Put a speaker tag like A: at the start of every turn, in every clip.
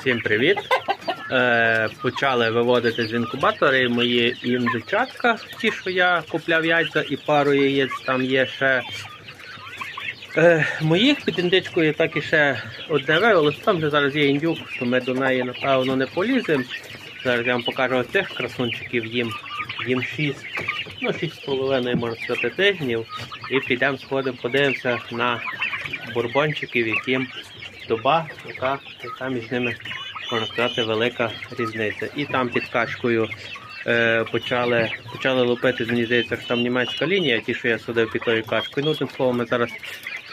A: Всім привіт! Е, почали виводити з інкубатори мої індичатка, ті, що я купляв яйця і пару яєць там є ще. Е, моїх під індичкою так і ще одне вивелось. Там же зараз є індюк, то ми до неї напевно не поліземо. Зараз я вам покажу оцих красунчиків їм. Їм 6, ну 6,5 можна сказати тижнів. І підемо сходимо, подивимося на бурбончиків, яким доба, яка, яка між ними, можна сказати, велика різниця. І там під качкою е, почали, почали лупити, мені здається, що там німецька лінія, ті, що я судив під тою качкою. Ну, тим словом, ми зараз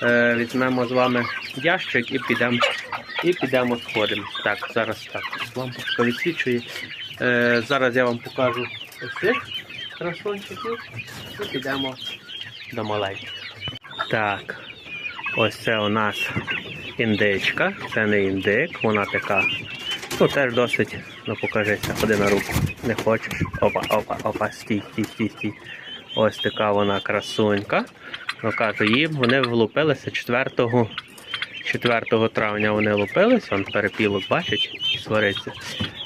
A: е, візьмемо з вами ящик і підемо і підемо сходимо. Так, зараз так, лампочка відсвічує. Е, зараз я вам покажу ось цих красунчиків і підемо до маленьких. Так, ось це у нас індичка, це не індик, вона така. Ну теж досить, ну покажися, ходи на руку. Не хочеш. Опа, опа, опа, стій, стій, стій, стій. Ось така вона красунька. Ну кажу, їм вони влупилися 4, 4 травня вони лупилися, он перепілок бачить, свариться.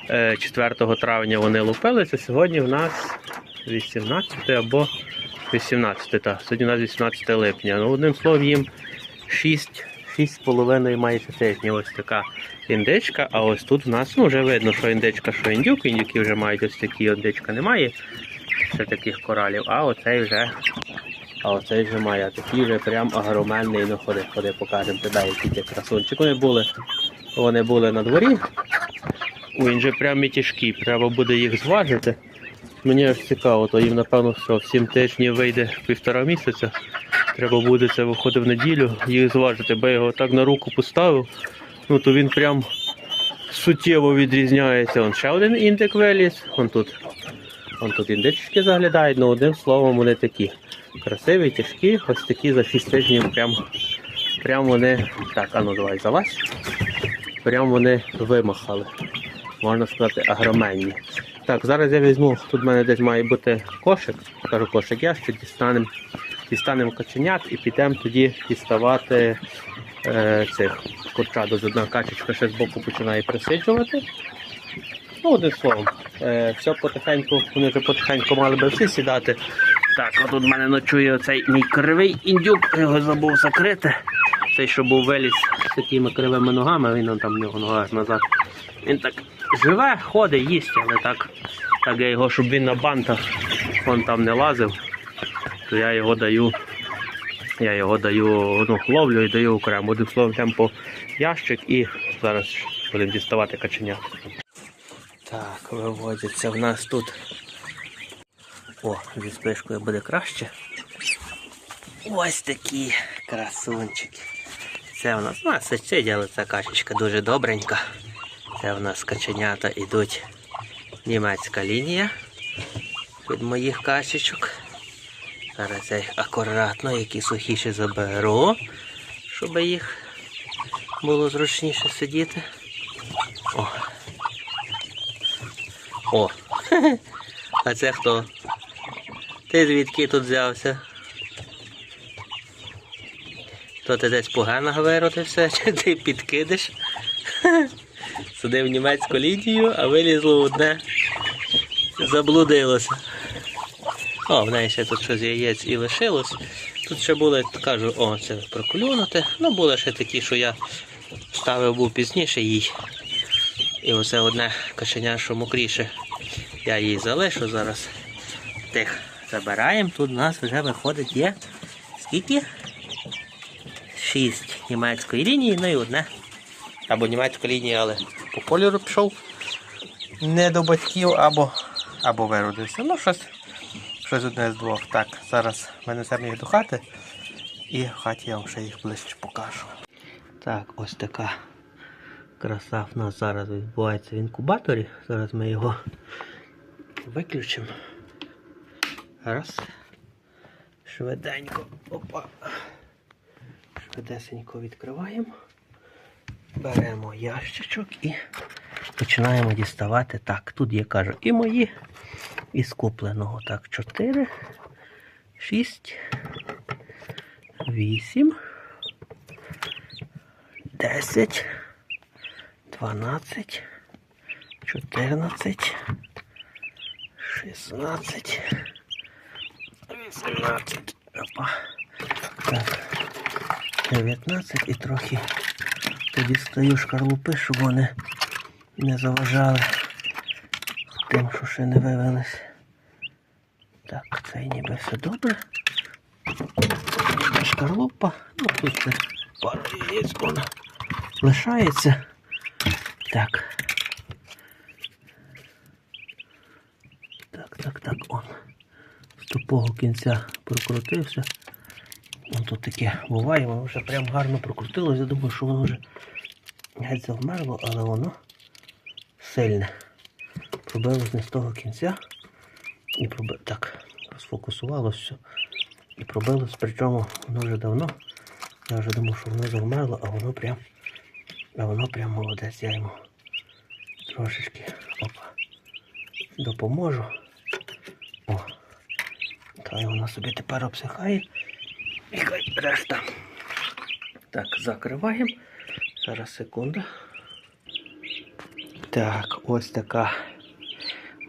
A: Е, 4 травня вони лупилися, сьогодні в нас 18 або 18, так, сьогодні у нас 18 липня. Ну, одним словом, їм 6, 6,5 майже тижнів. Ось така індичка, а ось тут в нас ну, вже видно, що індичка, що індюк. Індюки вже мають ось такі, індичка немає. Ще таких коралів, а оцей вже. А оцей вже має, а такий вже прям огроменний, ну ходи, ходи, покажемо тебе, які ті красунчик. Вони були, вони були на дворі. Він же прям і тяжкий, треба буде їх зважити. Мені аж цікаво, то їм напевно що в 7 тижнів вийде півтора місяця. Треба буде це виходить в неділю, їх зважити, бо я його так на руку поставив. Ну то він прям суттєво відрізняється. Он ще один індик виліз, он тут. Он тут індички заглядають, ну одним словом вони такі. Красиві, тяжкі, ось такі за 6 тижнів прям, прям вони. Так, а ну давай залазь. Прям вони вимахали. Можна сказати, агроменні. Так, зараз я візьму, тут в мене десь має бути кошик, кажу кошик ящик, дістанемо дістанемо каченят і підемо тоді діставати е, цих курчат. Ось одна качечка ще з боку починає присиджувати. Ну, одним словом, е, все потихеньку, вони вже потихеньку мали би всі сідати. Так, а тут в мене ночує оцей мій кривий індюк, його забув закрити. Цей, що був виліз з такими кривими ногами, він там в нього нога назад. Він так живе, ходить, їсть, але так, так я його, щоб він на бантах он там не лазив, то я його даю. Я його даю, ну, ловлю і даю окремо. Одним словом, по ящик і зараз будемо діставати каченя. Так, виводяться в нас тут. О, зі спишкою буде краще. Ось такі красунчики. Це у нас, ну, це але качечка дуже добренька. Це в нас каченята йдуть німецька лінія від моїх качечок. Зараз я їх акуратно, які сухіші заберу, щоб їх було зручніше сидіти. О. О. А це хто? Ти звідки тут взявся? То ти десь погано виродився, чи ти підкидиш? Сидив німецьку лінію, а вилізло одне. Заблудилося. О, в неї ще тут щось яєць і лишилось. Тут ще були, кажу, о, це проклюнути. Ну, були ще такі, що я ставив був пізніше їй. І оце одне кошеня, що мокріше. Я її залишу зараз. Тих забираємо. Тут у нас вже виходить є скільки? Шість німецької лінії, ну і одне. Або німецька лінія, але по кольору пішов. Не до батьків, або, або виродився. Ну, щось, щось одне з двох. Так, зараз ми несемо їх до хати. І в хаті я вам ще їх ближче покажу. Так, ось така краса в нас зараз відбувається в інкубаторі. Зараз ми його виключимо. Раз. Швиденько. Опа. Швидесенько відкриваємо. Беремо ящичок і починаємо діставати. Так, тут я кажу і мої, і з купленого. Так, 4, 6, 8, 10, 12, 14, 16, 18, опа. Так, 19 і трохи подістаю шкарлупи, щоб вони не заважали тим, що ще не вивелись. Так, це ніби все добре. Шкарлупа. Ну тут це пару яєць вона лишається. Так. Так, так, так, он. З тупого кінця прокрутився. Вон тут таке буває, воно вже прям гарно прокрутилося. Я думаю, що воно вже геть завмерло, але воно сильне. Пробилось не з того кінця. І проби... Так, розфокусувалося все. І пробилось, причому воно вже давно. Я вже думав, що воно завмерло, а воно прям. А воно прям молодець. Я йому трошечки опа, допоможу. О, хай воно собі тепер обсихає. І хай решта. Так, закриваємо. Зараз секунду. Так, ось така.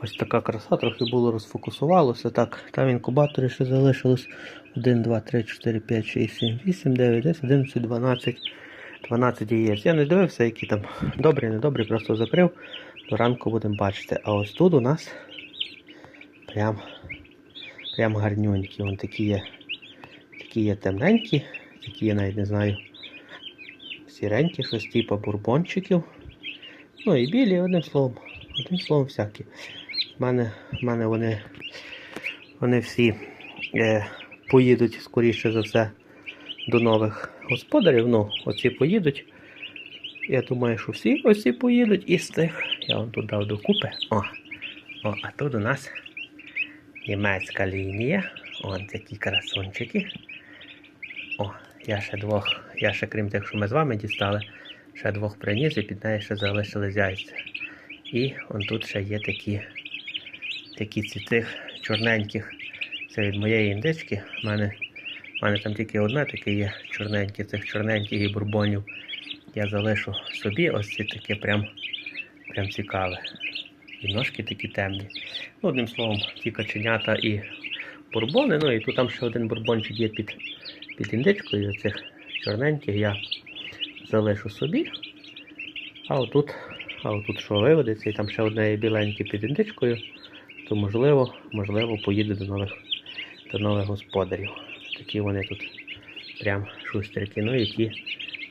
A: Ось така краса, трохи було розфокусувалося. Так, там інкубатори ще залишилось 1, 2, 3, 4, 5, 6, 7, 8, 9, 10, 11, 12. 12 яєць. Я не дивився, які там добрі, недобрі, просто закрив. До ранку будемо бачити. А ось тут у нас прям, прям гарнюнькі. Вон такі є, такі є темненькі, такі є навіть не знаю. Сіренькі, щось типу бурбончиків. Ну і білі, одним словом. Одним словом, всякі. У мене, в мене вони, вони всі е, поїдуть, скоріше за все, до нових господарів. Ну, оці поїдуть. Я думаю, що всі оці поїдуть із тих. Я вам тут дав докупи. О, о, а тут у нас німецька лінія. Вон такі красунчики. О, я ще двох, я ще крім тих, що ми з вами дістали, ще двох приніс і під нею ще залишили яйця. І он тут ще є такі, такі ці тих чорненьких. Це від моєї індички. У мене, в мене там тільки одне таке є чорненьке, цих чорненьких і бурбонів. Я залишу собі ось ці таке прям, прям цікаве. І ножки такі темні. Ну, одним словом, ті каченята і бурбони. Ну і тут там ще один бурбончик є під, під індичкою. Цих чорненьких я залишу собі. А отут, а отут що виведеться, і там ще одне є біленьке під індичкою, то можливо, можливо, поїде до нових, до нових господарів. Такі вони тут прям шустрики. Ну і ті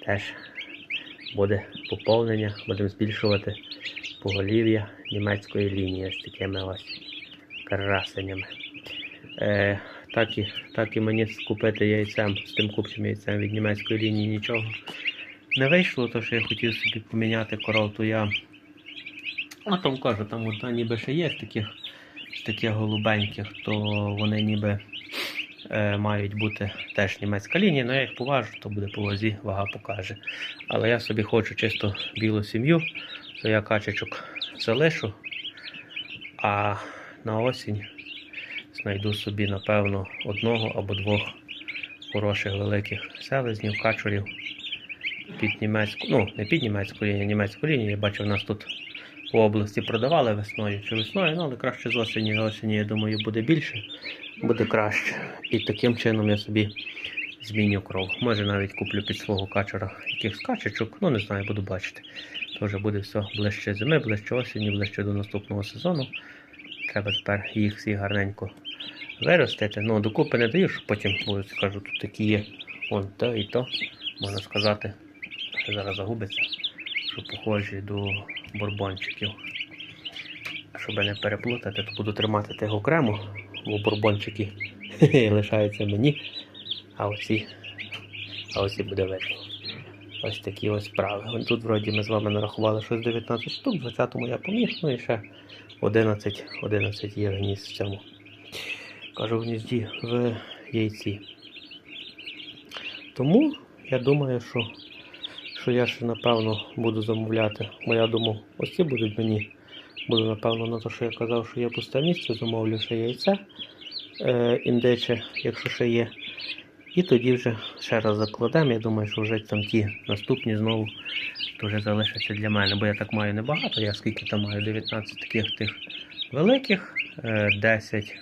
A: теж буде поповнення, будемо збільшувати поголів'я німецької лінії з такими ось красенями. Е, так, і, так і мені скупити яйцем з тим купчим яйцем від німецької лінії нічого не вийшло, то що я хотів собі поміняти коров, то я. А там кажу, там одна ніби ще є таких, таких голубеньких, то вони ніби е, мають бути теж німецька лінія, але я їх поважу, то буде по вазі, вага покаже. Але я собі хочу чисто білу сім'ю, то я качечок залишу, а на осінь знайду собі, напевно, одного або двох хороших великих селезнів, качурів під німецьку, ну не під німецьку лінію, а німецьку лінію. Я бачу, в нас тут по області продавали весною чи весною, ну але краще з осені. Осені, я думаю, буде більше, буде краще. І таким чином я собі зміню кров. Може навіть куплю під свого качера якихось качечок, ну не знаю, буду бачити. То вже буде все ближче зими, ближче осені, ближче до наступного сезону. Треба тепер їх всі гарненько виростити. Ну, докупи не даю, що потім будуть, скажу, тут такі є. Вон то і то, можна сказати, що зараз загубиться, що похожі до бурбончиків. Щоб не переплутати, то буду тримати тих окремо, бо бурбончики лишаються мені, а оці, а оці буде видно. Ось такі ось справи. Тут вроді ми з вами нарахували щось 19 штук, 20-му я поміг, ну і ще 11, 11 є гнізд в цьому. Кажу в гнізді в яйці. Тому я думаю, що, що я ще напевно буду замовляти. Бо я думав, ось ці будуть мені. Буду напевно на те, що я казав, що є пусте місце, замовлю ще яйце е, індиче, якщо ще є. І тоді вже ще раз закладемо. Я думаю, що вже там ті наступні знову то залишаться для мене, бо я так маю небагато. Я скільки там маю 19 таких тих великих, е, 10,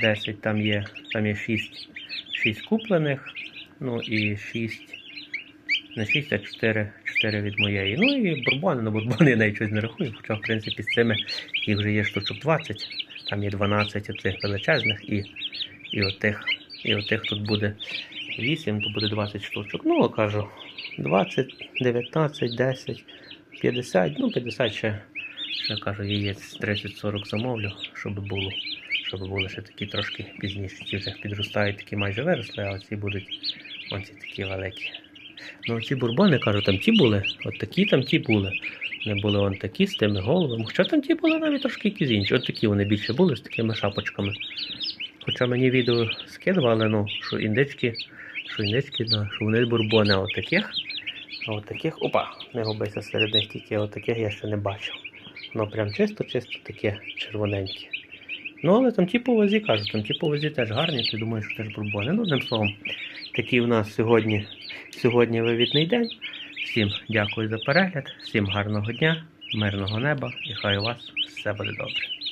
A: 10 там є, там є 6, 6 куплених, ну і 6, не 6, а 4, 4 від моєї. Ну і бурбони, на бурбони я навіть щось не рахую, хоча в принципі з цими їх вже є штучок 20, там є 12 цих величезних і, і отих, і отих тут буде 8, то буде 20 штучок. Ну, кажу, 20, 19, 10, 50, ну 50 ще, ще кажу, яєць 30-40 замовлю, щоб було, щоб були ще такі трошки пізніше. Ті вже підростають, такі майже виросли, а оці будуть оці такі великі. Ну, ці бурбони, кажу, там ті були, от такі там ті були. Не були он такі з тими головами. Хоча там ті були навіть трошки якісь інші. От такі вони більше були з такими шапочками. Хоча мені відео скидували, ну, що індички, що індички, да, що вони бурбони от таких. А от таких, опа, не губися серед них, тільки от таких я ще не бачив. Воно прям чисто-чисто таке червоненьке. Ну, але там ті по вазі кажуть, там ті по вазі теж гарні, ти думаєш, що теж бурбони. Ну, одним словом, такий у нас сьогодні, сьогодні вивітний день. Всім дякую за перегляд, всім гарного дня, мирного неба і хай у вас все буде добре.